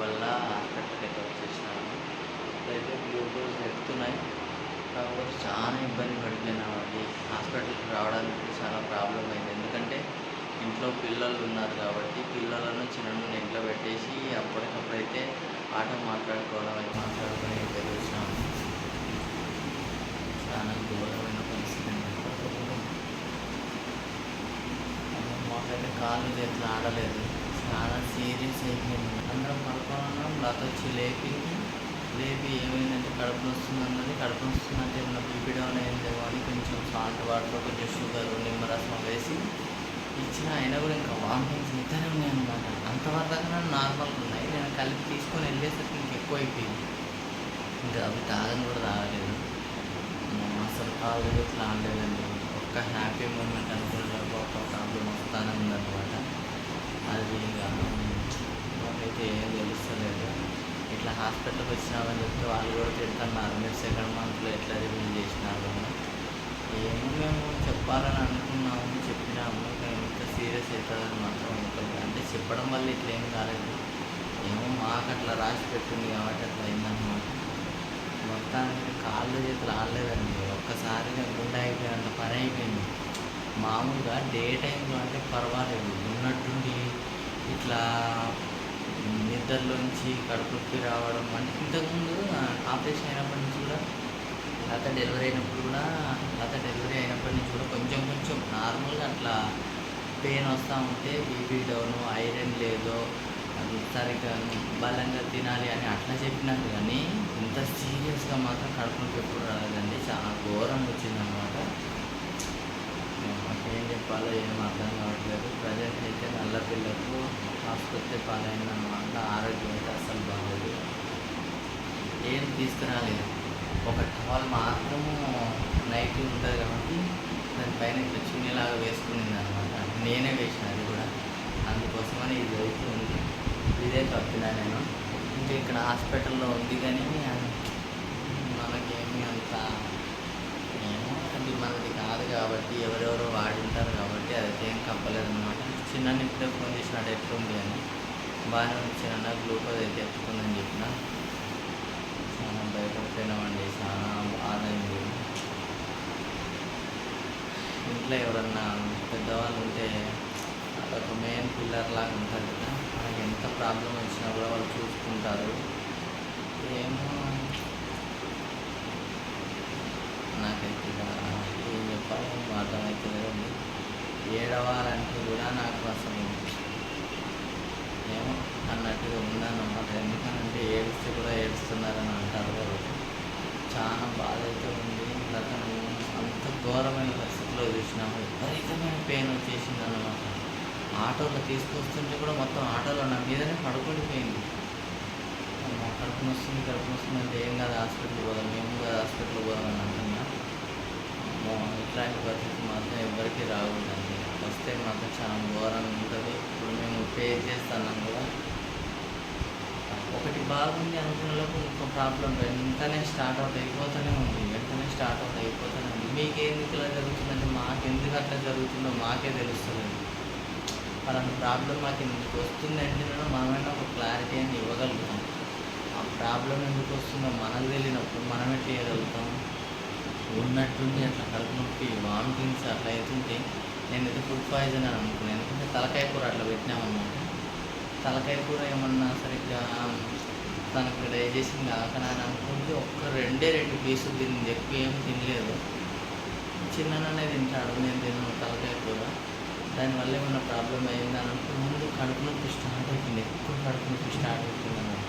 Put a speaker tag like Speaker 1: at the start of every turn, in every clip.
Speaker 1: వల్ల heart attack వచ్చేసినాను అయితే glucose ఎక్కుతున్నాయి కాకపోతే చాలా ఇబ్బంది పడిపోయినామండి హాస్పిటల్కి రావడానికి చాలా ప్రాబ్లం అయింది. ఎందుకంటే ఇంట్లో పిల్లలు ఉన్నారు కాబట్టి పిల్లలను చిన్న ఇంట్లో పెట్టేసి అప్పటికప్పుడైతే ఆట మాట్లాడుకోవడం అవి మాట్లాడుకొని ఇంట్లో వచ్చినాము చాలా ఘోరమైన పరిస్థితి మాకైతే కాళ్ళు చేతులు ఆడలేదు. చాలా సీరియస్ అయిపోయింది. తర్వాత వచ్చి లేపి లేపి ఏమైందంటే కడుపు వస్తుంది అన్నది. కడుపు వస్తుందంటే ఏమన్నా బీపీ డౌన్ అయిందేమో అని కొంచెం సాల్ట్ వాటర్ కొంచెం షుగర్ నిమ్మరసం వేసి ఇచ్చిన. అయినా కూడా ఇంకా వామిటింగ్స్ ఇద్దరే ఉన్నాయి అనమాట అంతవరకు దాకా నార్మల్గా ఉన్నాయి. నేను కలిపి తీసుకొని వెళ్ళేసరికి ఇంక ఎక్కువ అయిపోయింది ఇంకా అవి తాగని కూడా తాగలేదు. అసలు తాగలేదు ఇట్లా ఆడలేదండి. ఒక్క హ్యాపీ మూమెంట్ అనుకునేటప్పుడు ఒక ప్రాబ్లం వస్తానే ఉందన్నమాట. అది ఇక నాకైతే ఏం తెలుస్తలేదు. ఇట్లా హాస్పిటల్కి వచ్చినామని చెప్తే వాళ్ళు కూడా తిడుతున్నారు మీరు సెకండ్ మంత్లో ఎట్లా రివ్యూ చేసినారు ఏమో మేము చెప్పాలని అనుకున్నాము చెప్పినాము కానీ ఇంత సీరియస్ అవుతుందని మాత్రం అనుకోలేదు. అంటే చెప్పడం వల్ల ఇట్లా ఏం కాలేదు. ఏమో మాకు అట్లా రాసి పెట్టింది కాబట్టి అట్లా అయిందనమాట మొత్తానికి కాళ్ళు చేతులు ఆడలేదండి. ఒక్కసారిగా గుండె అయిపోయినంత పని అయిపోయింది. మామూలుగా డే టైంలో అంటే పర్వాలేదు. ఉన్నట్టుండి ఇట్లా నిద్రలోంచి కడుపుకి రావడం అంటే ఇంతకుముందు ఆపరేషన్ అయినప్పటి నుంచి కూడా లత డెలివరీ అయినప్పుడు కూడా లత డెలివరీ అయినప్పటి నుంచి కూడా కొంచెం కొంచెం నార్మల్గా అట్లా పెయిన్ వస్తూ ఉంటే బీపీ డౌన్ ఐరన్ లేదో అది సరిగ్గా బలంగా తినాలి అని అట్లా చెప్పినాను కానీ ఇంత సీరియస్గా మాత్రం కడుపు నొప్పి ఎప్పుడు రాలేదండి. చాలా ఘోరంగా వచ్చిందనమాట చెప్పాలో ఏం అర్థం కావట్లేదు. ప్రజెంట్ అయితే నల్ల పిల్లకు ఆసుపత్రి పాలైందన్నమాట. ఆరోగ్యం అయితే అస్సలు బాగోదు ఏం తీసుకురాలేదు ఒక టవల్ మాత్రము నైట్ ఉంటుంది కాబట్టి దానిపైన ఇట్లా చున్నీలాగా వేసుకునింది అనమాట నేనే వేసిన అది కూడా. అందుకోసమని ఇది అయితే ఉంది. ఇదే తప్పినా నేను. ఇంకా ఇక్కడ హాస్పిటల్లో ఉంది కానీ మనకేమీ అంత ఏమో అది మనది కాదు కాబట్టి ఎవరెవరో వాడి ఉంటారు కాబట్టి అది ఏం కప్పలేదు అనమాట చిన్న ఇప్పుడే ఫోన్ చేసినాడు ఎట్లుంది అని. బాగానే ఉంది చిన్న గ్లూకోజ్ అయితే ఎత్తుకుందని చెప్పిన. చాలా భయపడిపోయినామండి చాలా బాధ అయింది ఇంట్లో ఎవరన్నా పెద్దవాళ్ళు ఉంటే అదొక మెయిన్ పిల్లర్ లాగా ఉంటుంది కదా మనకి ఎంత ప్రాబ్లం వచ్చినా కూడా వాళ్ళు చూసుకుంటారు. ఏమో నాకైతే ఏం చెప్పాలో ఏం అయితే లేదండి ఏడవాలంటే కూడా నాకు అసలు ఏమో అన్నట్టుగా ఉందన్నమాట. ఎందుకంటే ఏడిస్తే కూడా ఏడుస్తున్నారని అంటారు కాబట్టి చాలా బాధ అయితే ఉంది అతను అంత ఘోరమైన పరిస్థితిలో చూసినాము. విపరీతమైన పెయిన్ వచ్చేసింది అన్నమాట. ఆటోలో తీసుకొస్తుంటే కూడా మొత్తం ఆటోలో నా మీదనే పడుకుండిపోయింది. అమ్మా, కడుపు వస్తుంది కడుపు వస్తుంది అంటే ఏం కాదు హాస్పిటల్ పోదాం మేము కాదు హాస్పిటల్ పోదాం అని అంటున్నా. ఇట్లాంటి పరిస్థితి మాత్రం ఎవరికీ రాకుండా వస్తే మాకు చాలా ఘోరంగా ఉంటుంది. ఇప్పుడు మేము పే చేస్తున్నాం కదా. ఒకటి బాగుంది అనుకున్నలోపు ఇంకో ప్రాబ్లం వెంటనే స్టార్ట్ అవుట్ అయిపోతూనే ఉంది. వెంటనే స్టార్ట్ అవుట్ అయిపోతూనే ఉంది. మీకు ఎందుకు ఇలా జరుగుతుందంటే మాకు ఎందుకు అట్లా జరుగుతుందో మాకే తెలుస్తుంది అలాంటి ప్రాబ్లం మాకు ఎందుకు వస్తుంది అంటే మనమైనా ఒక క్లారిటీ అని ఇవ్వగలుగుతాం. ఆ ప్రాబ్లం ఎందుకు వస్తుందో మనకు తెలియనప్పుడు మనం ఎట్లా చేయగలుగుతాం. ఉన్నట్టుండి అట్లా కడుపు నొప్పి వామిటింగ్స్ అట్లా అవుతుంటే నేనైతే ఫుడ్ పాయిజన్ అని అనుకున్నాను. ఎందుకంటే తలకాయ కూర అట్లా పెట్టినామన్నమాట. తలకాయ కూర ఏమన్నా సరిగ్గా తనకు డైజెషన్ కాకనా అని అనుకుంటే ఒక్క రెండే రెండు పీసులు తిని ఎక్కువ ఏం తినలేదు. చిన్ననే తింటాడు నేను తిన్నాను తలకాయ కూర. దానివల్ల ఏమన్నా ప్రాబ్లం అయిందని అనుకుంటే ముందు కడుపు నొప్పి స్టార్ట్ అవుతుంది. ఎక్కువ కడుపు నొప్పి స్టార్ట్ అవుతుంది అన్నమాట.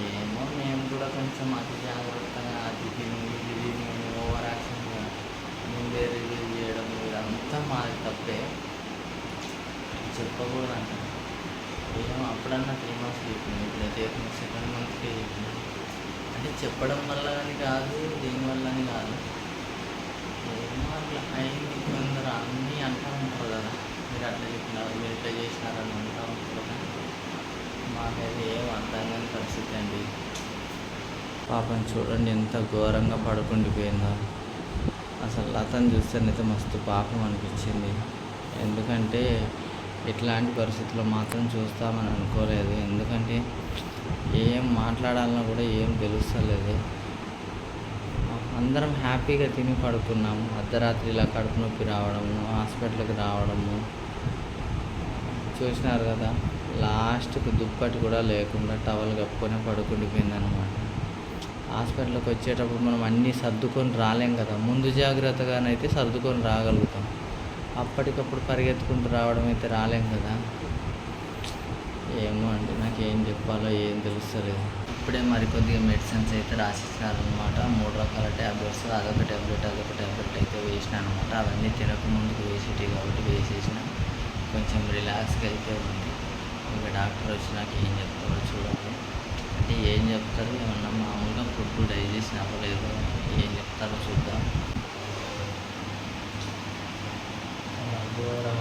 Speaker 1: ఏమో మేము కూడా కొంచెం అతి జాగ్రత్తగా అది తిని ఇది తిని ఓవర్ యాక్షన్గా ముందే రివ్యూ అంతా మాది తప్పే. చెప్పకూడదు అంట ఏమో అప్పుడన్నా త్రీ మంత్స్ చెప్పింది ఇప్పుడైతే సెకండ్ మంత్కే చెప్పింది అంటే చెప్పడం వల్ల అని కాదు దేనివల్ల అని కాదు. ఏమో అట్లా అయింది. కొందరు అన్నీ అంటూ ఉంటారు కదా. మీరు అట్లా చెప్పినారు మీరు ఇట్లా చేసినారని అంటూ ఉంటారు కదా. మాకైతే ఏం అర్థం కాని పరిస్థితి అండి. పాపం చూడండి ఎంత ఘోరంగా పడుకుండిపోయిందో. అసలు లతను చూస్తేనైతే మస్తు పాపం అనిపించింది. ఎందుకంటే ఇట్లాంటి పరిస్థితుల్లో మాత్రం చూస్తామని అనుకోలేదు. ఎందుకంటే ఏం మాట్లాడాలన్నా కూడా ఏం తెలుస్తలేదు. అందరం హ్యాపీగా తిని పడుకున్నాము. అర్ధరాత్రి ఇలా కడుపు నొప్పి రావడము హాస్పిటల్కి రావడము. చూసినారు కదా లాస్ట్కి దుప్పటి కూడా లేకుండా టవల్ కప్పుకొని పడుకుండిపోయింది అనమాట హాస్పిటల్కి వచ్చేటప్పుడు మనం అన్నీ సర్దుకొని రాలేం కదా. ముందు జాగ్రత్తగానైతే సర్దుకొని రాగలుగుతాం. అప్పటికప్పుడు పరిగెత్తుకుంటూ రావడం అయితే రాలేం కదా. ఏమో అండి నాకు ఏం చెప్పాలో ఏం తెలుస్తలేదు. ఇప్పుడే మరికొద్దిగా మెడిసిన్స్ అయితే రాసిస్తారనమాట మూడు రకాల ట్యాబ్లెట్స్ అదొక ట్యాబ్లెట్ అదొక ట్యాబ్లెట్ అయితే వేసిన అనమాట అవన్నీ తినకముందుకు వేసేటివి కాబట్టి వేసేసిన. కొంచెం రిలాక్స్గా అయితే ఉంది. ఇంకా డాక్టర్ వచ్చి నాకు ఏం చెప్తారో చూడాలి అంటే ఏం చెప్తారు? ఏమన్నా మామూలుగా ఫుడ్ డైజెషన్ అవ్వలేదు ఏం చెప్తారో చూద్దాం. ఘోరం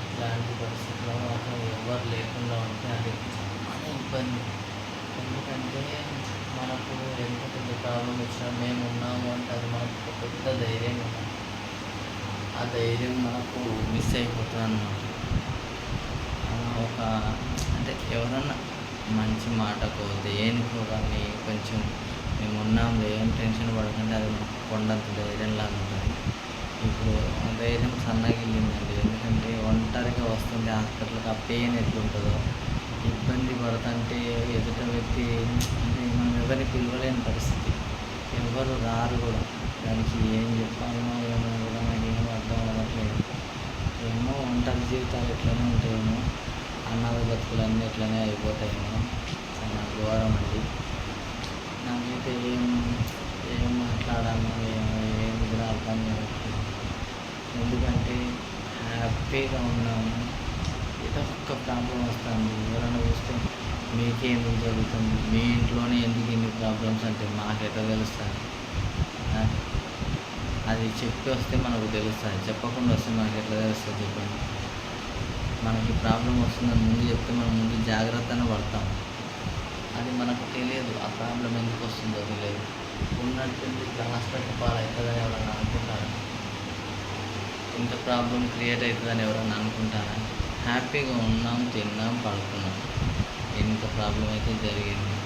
Speaker 1: ఇట్లాంటి పరిస్థితుల్లో మాత్రం ఎవరు లేకుండా ఉంటే అది చాలా ఇబ్బంది. ఎందుకంటే మనకు ఎంత పెద్ద ప్రాబ్లం వచ్చినా మేము ఉన్నాము అంటే అది మనకు ఒక పెద్ద ధైర్యం కదా. ఆ ధైర్యం మనకు మిస్ అయిపోతుంది అన్నమాట ఒక అంటే ఎవరన్నా మంచి మాటకో దేనికో కానీ కొంచెం మేము ఉన్నాం ఏం టెన్షన్ పడకుండా అది మనకు కొండంత ధైర్యం ఉంటుంది. ఇప్పుడు ధైర్యం సన్నగిల్లిందండి. ఎందుకంటే ఒంటరిగా వస్తుంది హాస్పిటల్కి ఆ పెయిన్ ఎట్లుంటుందో ఇబ్బంది పడుతుంటే ఎదుట వ్యక్తి అంటే మనం ఎవరిని పిలవలేని పరిస్థితి. ఎవరు రారు కూడా. దానికి ఏం చెప్పాలనో ఏమో కూడా నాకు ఏమో అర్థం అవ్వట్లేదు. ఏమో ఒంటరి జీవితాలు ఎట్లనే ఉంటాయేమో. అన్నాద బతుకులు అన్నీ ఎట్లనే అయిపోతాయేమో చాలా ఘోరం అండి. నాకైతే ఏం ఏం మాట్లాడాలో ఏం ఏం కూడా అర్థం కావట్లేదు. ఎందుకంటే హ్యాపీగా ఉన్నాము. ఏదో ఒక్క ప్రాబ్లం వస్తుంది. ఎవరైనా చూస్తే మీకేందుకు జరుగుతుంది? మీ ఇంట్లోనే ఎందుకు ఇన్ని ప్రాబ్లమ్స్ అంటే మాకెట్లా తెలుస్తుంది అది చెప్పి వస్తే మనకు తెలుస్తుంది. చెప్పకుండా వస్తే మాకు ఎట్లా తెలుస్తుంది చెప్పండి. మనకి ప్రాబ్లం వస్తుందని ముందు చెప్తే మనం ముందు జాగ్రత్తనే పడతాం. అది మనకు తెలియదు ఆ ప్రాబ్లం ఎందుకు వస్తుందో తెలియదు. ఉన్నట్టుండి ఇట్లా హాస్పిటల్ పాలవుతుందని ఎవరైనా అనుకుంటారా? ఇంత ప్రాబ్లం క్రియేట్ అవుతుందని ఎవరైనా అనుకుంటారా? హ్యాపీగా ఉన్నాం తిన్నాం పడుకున్నాం. ఎంత ప్రాబ్లం అయితే జరిగింది.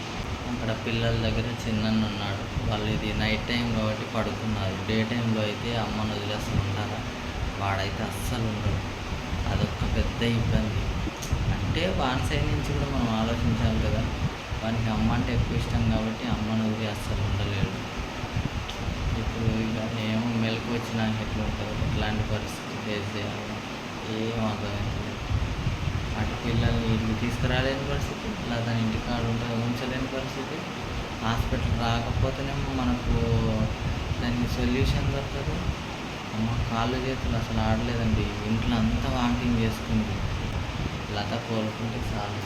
Speaker 1: అక్కడ పిల్లల దగ్గర చిన్నన్న ఉన్నాడు. వాళ్ళు ఇది నైట్ టైం కాబట్టి పడుకున్నారు. డే టైంలో అయితే అమ్మను వదిలేస్తూ ఉంటారా? వాడైతే అస్సలు ఉండడు. అదొక పెద్ద ఇబ్బంది. అంటే వాని సైడ్ నుంచి కూడా మనం ఆలోచించాలి కదా. వానికి అమ్మ అంటే ఎక్కువ ఇష్టం కాబట్టి అమ్మను వదిలి అస్సలు ఉండలేడు. ఇప్పుడు ఇక ఏమో మెలకు వచ్చినా ఎట్లా ఉంటుంది ఎట్లాంటి పరిస్థితి ఫేస్ చేయాలి. ఏం అర్థమవుతుంది అటు పిల్లల్ని ఇంటికి తీసుకురాలేని పరిస్థితి ఇలా దాని ఇంటికాడ ఉంటుంది ఉంచలేని పరిస్థితి. హాస్పిటల్ రాకపోతేనేమో మనకు దానికి సొల్యూషన్ దొరకదు. అమ్మ కాళ్ళు చేతులు అసలు ఆడలేదండి. ఇంట్లో అంతా వామిటింగ్ చేసుకుంది లత కోలుకుంటే చాలు.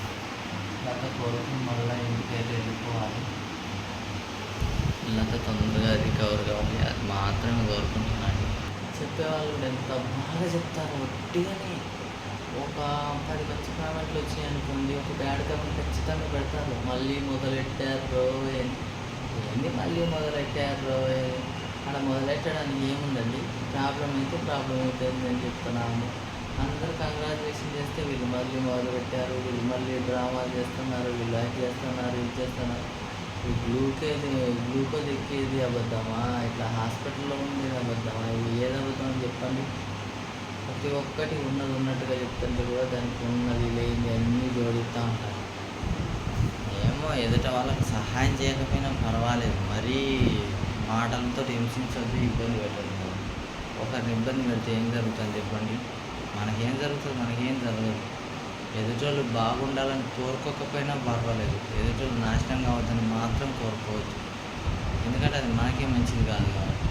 Speaker 1: లత కోలుకుని మళ్ళీ ఇంటికి వెళ్ళి వెళ్ళిపోవాలి. లత తొందరగా రికవర్ కావాలి. అది మాత్రమే కోరుకుంటున్నాను. చెప్పేవాళ్ళు ఎంత బాగా చెప్తారు. ఒట్టిగానే. ఒక పది మంచి కామెంట్లు వచ్చాయి అనుకోండి. ఒక బ్యాడ్ కామెంట్ ఖచ్చితంగా పెడతారు. మళ్ళీ మొదలెట్టారు ఏంది మళ్ళీ మొదలెట్టారు అక్కడ మొదలెట్టడానికి ఏముందండి? ప్రాబ్లం అయితే ప్రాబ్లం అవుతుంది అని చెప్తున్నాము. అందరు కంగ్రాచులేషన్ చేస్తే వీళ్ళు మళ్ళీ మొదలుపెట్టారు వీళ్ళు మళ్ళీ డ్రామా చేస్తున్నారు వీళ్ళు అది చేస్తున్నారు ఇది చేస్తున్నారు. ఈ గ్లూకేజ్ గ్లూకోజ్ ఎక్కేది అబద్ధమా? ఇట్లా హాస్పిటల్లో ఉండేది అబద్ధమా? ఇవి ఏది అబద్ధం అని చెప్పండి. ప్రతి ఒక్కటి ఉన్నది ఉన్నట్టుగా చెప్తుంటే కూడా దానికి ఉన్నది లేనిది అన్నీ జోడిస్తూ ఉంటారు. ఏమో ఎదుట వాళ్ళకి సహాయం చేయకపోయినా పర్వాలేదు. మరీ మాటలతో హింసించొద్దు ఇబ్బంది పెట్టదు. ఒకరిని ఇబ్బంది పెడితే ఏం జరుగుతుంది చెప్పండి? మనకేం జరుగుతుంది? మనకేం జరగదు. ఎదుటోళ్ళు బాగుండాలని కోరుకోకపోయినా పర్వాలేదు. ఎదుటోళ్ళు నాశనం కావద్దని మాత్రం కోరుకోవద్దు. ఎందుకంటే అది మనకే మంచిది కాదు కాబట్టి.